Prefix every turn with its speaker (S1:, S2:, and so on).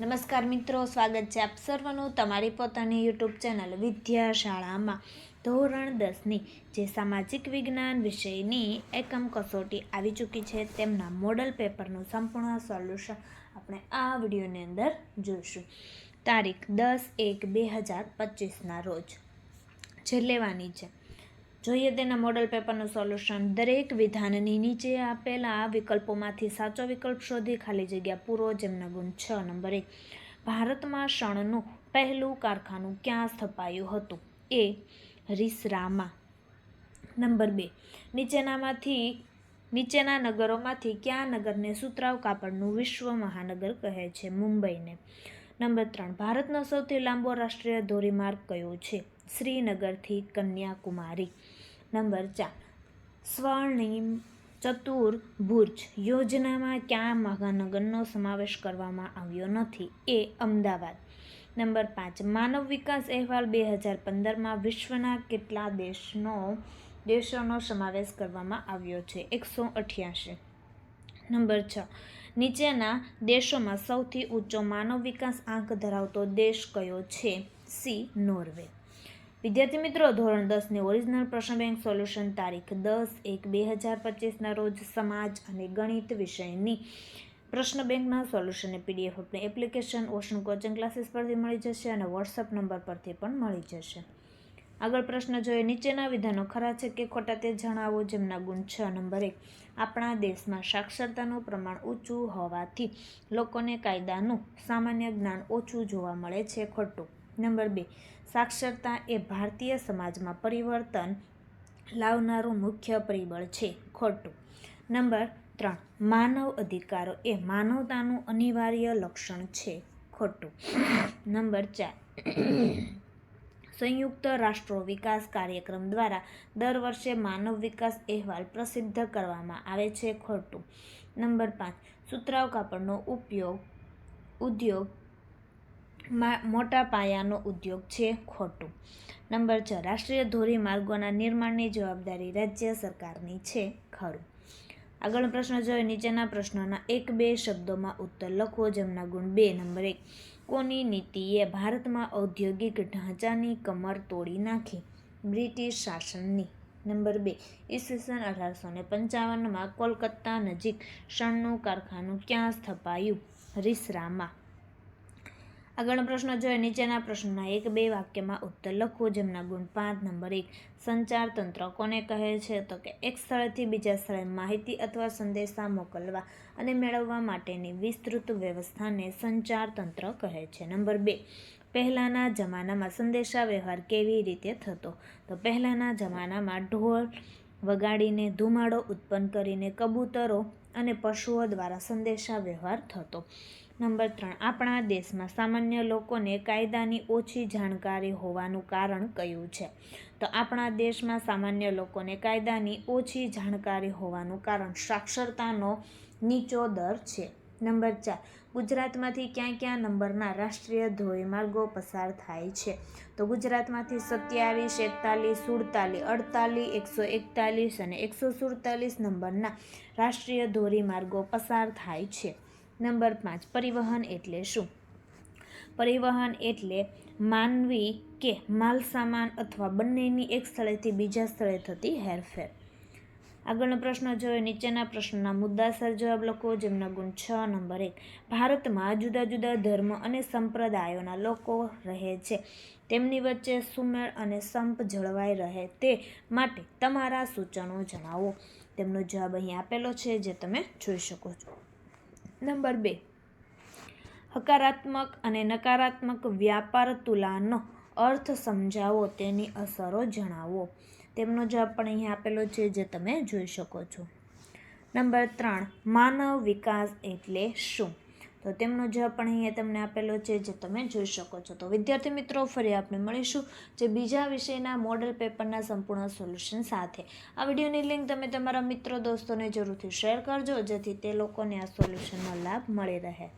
S1: નમસ્કાર મિત્રો, સ્વાગત છે આપ સર્વનું તમારી પોતાની યુટ્યુબ ચેનલ વિદ્યાશાળામાં. ધોરણ દસની જે સામાજિક વિજ્ઞાન વિષયની એકમ કસોટી આવી ચૂકી છે, તેમના મોડલ પેપરનું સંપૂર્ણ સોલ્યુશન આપણે આ વિડીયોની અંદર જોઈશું. તારીખ દસ એક બે હજાર પચીસના રોજ. જે લેવાની છે. જોઈએ તેના મોડલ પેપરનું સોલ્યુશન દરેક વિધાનની નીચે આપેલા વિકલ્પોમાંથી સાચો વિકલ્પ શોધી ખાલી જગ્યા પૂરો જેમના ગુણ છ નંબર એક ભારતમાં શણનું પહેલું કારખાનું ક્યાં સ્થપાયું હતું? એ, રીસરામાં. નંબર બે, નીચેનામાંથી, નીચેના નગરોમાંથી કયા નગરને સુતરાવ કાપડનું વિશ્વ મહાનગર કહે છે મુંબઈને? નંબર ત્રણ, ભારતનો સૌથી લાંબો રાષ્ટ્રીય ધોરીમાર્ગ કયો છે? શ્રીનગરથી કન્યાકુમારી. નંબર ચાર. સ્વર્ણિમ ચતુર્ભુજ યોજનામાં કયા મહાનગરનો સમાવેશ કરવામાં આવ્યો નથી? એ અમદાવાદ. નંબર પાંચ. માનવ વિકાસ અહેવાલ બે હજાર પંદરમાં વિશ્વના કેટલા દેશનો, દેશોનો સમાવેશ કરવામાં આવ્યો છે? એકસો અઠ્યાસી. નંબર છ. નીચેના દેશોમાં સૌથી ઊંચો માનવ વિકાસ આંક ધરાવતો દેશ કયો છે? સી. નોર્વે. વિદ્યાર્થી મિત્રો, ધોરણ દસની ઓરિજિનલ પ્રશ્ન બેંક સોલ્યુશન તારીખ દસ એક બે હજાર પચીસના રોજ સમાજ અને ગણિત વિષયની પ્રશ્ન બેંકના સોલ્યુશનની પીડીએફ આપણે એપ્લિકેશન ઓશન કોચિંગ ક્લાસીસ પરથી મળી જશે અને વોટ્સઅપ નંબર પરથી પણ મળી જશે. આગળ પ્રશ્ન જોઈએ, નીચેના વિધાનો ખરા છે કે ખોટા તે જણાવો જેમના ગુણ છ નંબર. એક આપણા દેશમાં સાક્ષરતાનું પ્રમાણ ઊંચું હોવાથી લોકોને કાયદાનું સામાન્ય જ્ઞાન ઓછું જોવા મળે છે ખોટું. નંબર બે, સાક્ષરતા એ ભારતીય સમાજમાં પરિવર્તન લાવનારું મુખ્ય પરિબળ છે, ખોટું. નંબર ત્રણ, માનવ અધિકારો એ માનવતાનું અનિવાર્ય લક્ષણ છે, ખોટું. નંબર ચાર, સંયુક્ત રાષ્ટ્રો વિકાસ કાર્યક્રમ દ્વારા દર વર્ષે માનવ વિકાસ અહેવાલ પ્રસિદ્ધ કરવામાં આવે છે, ખોટું. નંબર પાંચ સુતરાવ કાપડનો ઉપયોગ ઉદ્યોગ મોટા પાયાનો ઉદ્યોગ છે ખોટું. નંબર છ, રાષ્ટ્રીય ધોરીમાર્ગોના નિર્માણની જવાબદારી રાજ્ય સરકારની છે ખરું. આગળનો પ્રશ્ન જોઈએ નીચેના પ્રશ્નોના એક બે શબ્દોમાં ઉત્તર લખવો, જેમના ગુણ બે, નંબર એક, કોની નીતિએ ભારતમાં ઔદ્યોગિક ઢાંચાની કમર તોડી નાખી? બ્રિટિશ શાસનની. નંબર બે, ઈસવીસન અઢારસો ને પંચાવનમાં કોલકાતા નજીક શણનું કારખાનું ક્યાં સ્થપાયું? રીસરામાં આગળનો પ્રશ્ન જોઈએ નીચેના પ્રશ્નના એક બે વાક્યમાં ઉત્તર લખવો, જેમના ગુણ પાંચ, નંબર એક, સંચાર તંત્ર કોને કહે છે? તો કે એક સ્થળેથી બીજા સ્થળે માહિતી અથવા સંદેશા મોકલવા અને મેળવવા માટેની વિસ્તૃત વ્યવસ્થાને સંચાર તંત્ર કહે છે. નંબર બે, પહેલાંના જમાનામાં સંદેશા વ્યવહાર કેવી રીતે થતો? તો પહેલાંના જમાનામાં ઢોલ વગાડીને ધુમાડો ઉત્પન્ન કરીને કબૂતરો અને પશુઓ દ્વારા સંદેશા વ્યવહાર થતો. નંબર ત્રણ, આપણા દેશમાં સામાન્ય લોકોને કાયદાની ઓછી જાણકારી હોવાનું કારણ કયું છે? તો આપણા દેશમાં સામાન્ય લોકોને કાયદાની ઓછી જાણકારી હોવાનું કારણ સાક્ષરતાનો નીચો દર છે. નંબર ચાર, ગુજરાતમાંથી ક્યાં ક્યાં નંબરના રાષ્ટ્રીય ધોરીમાર્ગો પસાર થાય છે? તો ગુજરાતમાંથી સત્યાવીસ, એકતાલીસ, સુડતાલીસ, અડતાલીસ, એકસો એકતાલીસ અને એકસો સુડતાલીસ નંબરના રાષ્ટ્રીય ધોરીમાર્ગો પસાર થાય છે. નંબર પાંચ, પરિવહન એટલે શું? પરિવહન એટલે માનવી કે માલ સામાન અથવા બંનેની એક સ્થળેથી બીજા સ્થળે થતી હેરફેર. આગળનો પ્રશ્ન જોઈએ નીચેના પ્રશ્નના મુદ્દાસર જવાબ લખો, જેમના ગુણ છ, નંબર એક. ભારતમાં જુદા જુદા ધર્મ અને સંપ્રદાયોના લોકો રહે છે. તેમની વચ્ચે સુમેળ અને સંપ જળવાઈ રહે તે માટે તમારા સૂચનો જણાવો. તેમનો જવાબ અહીં આપેલો છે, જે તમે જોઈ શકો છો. નંબર બે. હકારાત્મક અને નકારાત્મક વ્યાપાર તુલાનો અર્થ સમજાવો, તેની અસરો જણાવો. તેમનો જવાબ પણ અહીં આપેલો છે, જે તમે જોઈ શકો છો. નંબર ત્રણ, માનવ વિકાસ એટલે શું? તો તેમનો જવાબ પણ અહીંયા તમને આપેલો છે જે તમે જોઈ શકો છો. તો વિદ્યાર્થી મિત્રો, ફરી આપણે મળીશું જે બીજા વિષયના મોડલ પેપરના સંપૂર્ણ સોલ્યુશન સાથે. આ વિડીયોની લિંક તમે તમારા મિત્રો, દોસ્તોને જરૂરથી શેર કરજો, જેથી તે લોકોને આ સોલ્યુશનનો લાભ મળી રહે.